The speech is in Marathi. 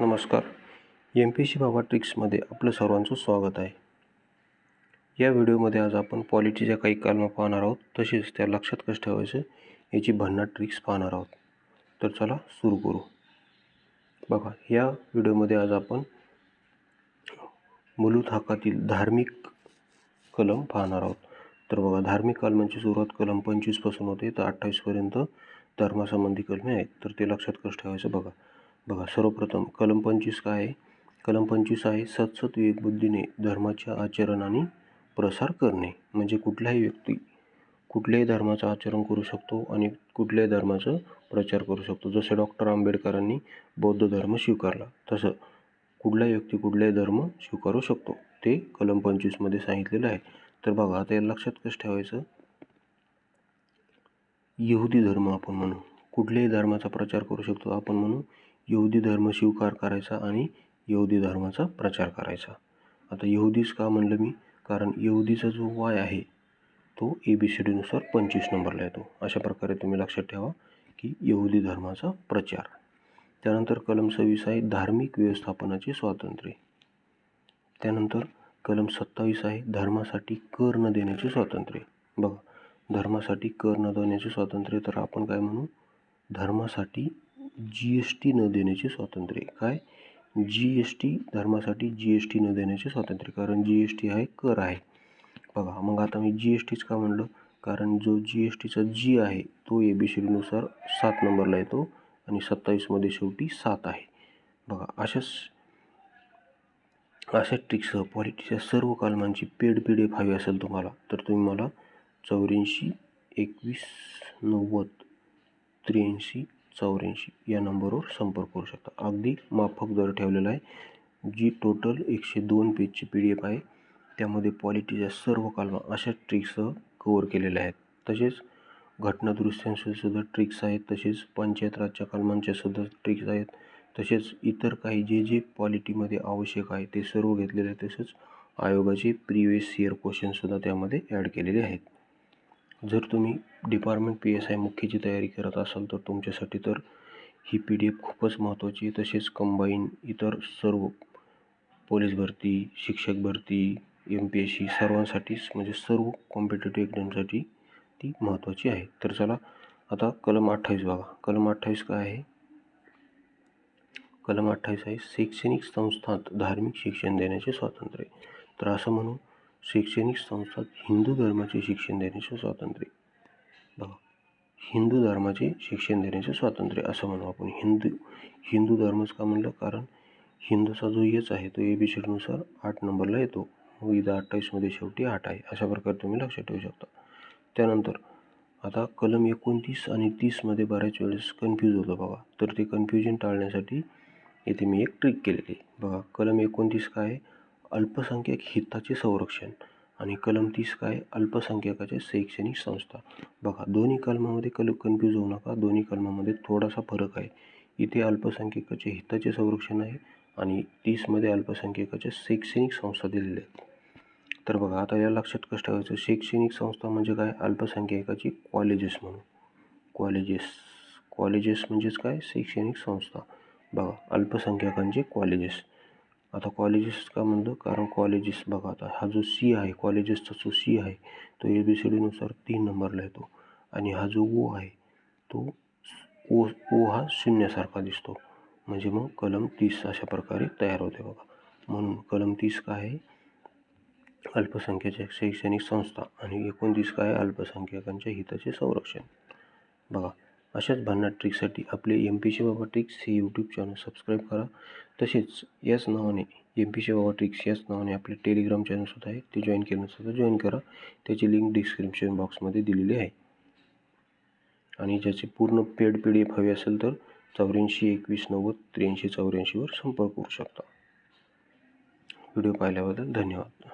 नमस्कार. एम पी सी बाबा ट्रिक्समध्ये आपलं सर्वांचं स्वागत आहे. या व्हिडिओमध्ये आज आपण पॉलिटीच्या काही कलमा पाहणार आहोत तसेच त्या लक्षात कसं ठेवायचं याची भन्नाट ट्रिक्स पाहणार आहोत. तर चला सुरू करू. बघा या व्हिडिओमध्ये आज आपण मुलूत हाकातील धार्मिक कलम पाहणार आहोत. तर बघा धार्मिक कलमांची सुरुवात कलम पंचवीसपासून होते तर अठ्ठावीसपर्यंत धर्मासंबंधी कलमे आहेत. तर ते लक्षात कसं ठेवायचं बघा. बघा सर्वप्रथम कलम पंचवीस काय आहे? कलम पंचवीस आहे सतसत विवेकबुद्धीने धर्माच्या आचरणाने प्रसार करणे. म्हणजे कुठलाही व्यक्ती कुठल्याही धर्माचं आचरण करू शकतो आणि कुठल्याही धर्माचं प्रचार करू शकतो. जसं डॉक्टर आंबेडकरांनी बौद्ध धर्म स्वीकारला तसं कुठलाही व्यक्ती कुठलाही धर्म स्वीकारू शकतो. ते कलम पंचवीसमध्ये सांगितलेलं आहे. तर बघा आता या लक्षात कसं ठेवायचं? यहुदी धर्म आपण म्हणू. कुठल्याही धर्माचा प्रचार करू शकतो आपण म्हणू. यहुदी धर्म स्वीकार करायचा आणि यहुदी धर्माचा प्रचार करायचा. आता यहुदीच का म्हणलं मी? कारण यहुदीचा जो वाय आहे तो ए बी सी डीनुसार पंचवीस नंबरला येतो. अशा प्रकारे तुम्ही लक्षात ठेवा की यहुदी धर्माचा प्रचार. त्यानंतर कलम सव्वीस आहे धार्मिक व्यवस्थापनाचे स्वातंत्र्य. त्यानंतर कलम सत्तावीस आहे धर्मासाठी कर न देण्याचे स्वातंत्र्य. बघा धर्मासाठी कर न देण्याचे स्वातंत्र्य तर आपण काय म्हणू? धर्मासाठी जी एस टी न देण्याचे स्वातंत्र्य काय? जी एस टी धर्मासाठी जी एस टी न देण्याचे स्वातंत्र्य कारण जी एस टी हा एक कर आहे. बघा मग आता मी जी एस टीच का म्हणलं? कारण जो जी एस टीचा जी आहे तो ए बी सी डीनुसार सात नंबरला येतो आणि सत्तावीसमध्ये शेवटी सात आहे. बघा अशाच अशा ट्रिक्ससह पॉलिटीच्या सर्व कलमांची पेड पी डी एफ हवी असेल तुम्हाला तर तुम्ही मला चौऱ्याऐंशी एकवीस नव्वद त्र्याऐंशी चौऱ्याऐंशी या नंबरवर संपर्क करू शकता. अगदी माफक दर ठेवलेला आहे जी टोटल एकशे दोन पेजची पी डी एफ आहे. त्यामध्ये पॉलिटीच्या सर्व कलमा अशा ट्रिक्ससह कवर केलेल्या आहेत. तसेच घटनादुरुस्त्यांचे सुद्धा ट्रिक्स आहेत तसेच पंचायत राजच्या कलमांच्या सुद्धा ट्रिक्स आहेत. तसेच इतर काही जे जे पॉलिटीमध्ये आवश्यक आहे ते सर्व घेतलेले आहे तसेच आयोगाचे प्रिवियस इयर क्वेश्चनसुद्धा त्यामध्ये ॲड केलेले आहेत. जर तुम्ही डिपार्टमेंट पी एस आय मुख्यची तयारी करत असाल तर तुमच्यासाठी तर ही पी डी एफ खूपच महत्त्वाची आहे. तसेच कंबाईन इतर सर्व पोलीस भरती शिक्षक भरती एम पी एस सी सर्वांसाठीच म्हणजे सर्व कॉम्पिटेटिव्ह एक्झामसाठी ती महत्त्वाची आहे. तर चला आता कलम अठ्ठावीस बघा. कलम अठ्ठावीस काय आहे? कलम अठ्ठावीस आहे शैक्षणिक संस्थांत धार्मिक शिक्षण देण्याचे स्वातंत्र्य तर असं म्हणू शैक्षणिक संस्थात हिंदू धर्माचे शिक्षण देण्याचे स्वातंत्र्य. बघा हिंदू धर्माचे शिक्षण देण्याचे स्वातंत्र्य असं म्हणू आपण. हिंदू हिंदू धर्मच का म्हणलं? कारण हिंदूचा जो यच आहे तो ए बी शेडनुसार आठ नंबरला येतो. मग इथं अठ्ठावीसमध्ये शेवटी आठ आहे अशा प्रकारे तुम्ही लक्षात ठेवू शकता. त्यानंतर आता कलम एकोणतीस आणि तीसमध्ये बऱ्याच वेळेस कन्फ्यूज होतं बघा. तर ते कन्फ्युजन टाळण्यासाठी येथे मी एक ट्रिक केलेली बघा कलम एकोणतीस काय आहे? अल्पसंख्याक हिताचे संरक्षण आणि कलम तीस काय? अल्पसंख्याकाच्या शैक्षणिक संस्था. बघा दोन्ही कलमामध्ये कल कन्फ्यूज होऊ नका. दोन्ही कलमामध्ये थोडासा फरक आहे. इथे अल्पसंख्यकाचे हिताचे संरक्षण आहे आणि तीसमध्ये अल्पसंख्याकाच्या शैक्षणिक संस्था दिलेल्या आहेत. तर बघा आता या लक्षात कष्ट करायचं शैक्षणिक संस्था म्हणजे काय? अल्पसंख्याकाची कॉलेजेस म्हणून. कॉलेजेस कॉलेजेस म्हणजेच काय? शैक्षणिक संस्था. बघा अल्पसंख्याकांचे कॉलेजेस आता कॉलेजेस का म्हणलं कारण कॉलेजेस बघा आता हा जो सी आहे कॉलेजेसचा जो सी आहे तो ए बी सी डीनुसार तीन नंबरला येतो. आणि हा जो ओ आहे तो ओ ओ हा शून्यासारखा दिसतो. म्हणजे मग कलम तीस अशा प्रकारे तयार होते बघा. म्हणून कलम तीस काय आहे? अल्पसंख्याच्या शैक्षणिक संस्था आणि एकोणतीस काय आहे? अल्पसंख्याकांच्या हिताचे संरक्षण. बघा. अशाच भन्नाट ट्रिकसाठी आपले एम पी बाबा ट्रिक्स हे यूट्यूब चॅनल सबस्क्राईब करा. तसेच याच नावाने एम पी बाबा ट्रिक्स याच नावाने आपले टेलिग्राम चॅनलसुद्धा आहे ते जॉईन केल्यानंसुद्धा जॉईन करा. त्याची लिंक डिस्क्रिप्शन बॉक्समध्ये दिलेली आहे. आणि ज्याची पूर्ण पेड पी डी एफ हवी असेल तर चौऱ्याऐंशी एकवीस नव्वद त्र्याऐंशी चौऱ्याऐंशीवर संपर्क करू शकता. व्हिडिओ पाहिल्याबद्दल धन्यवाद.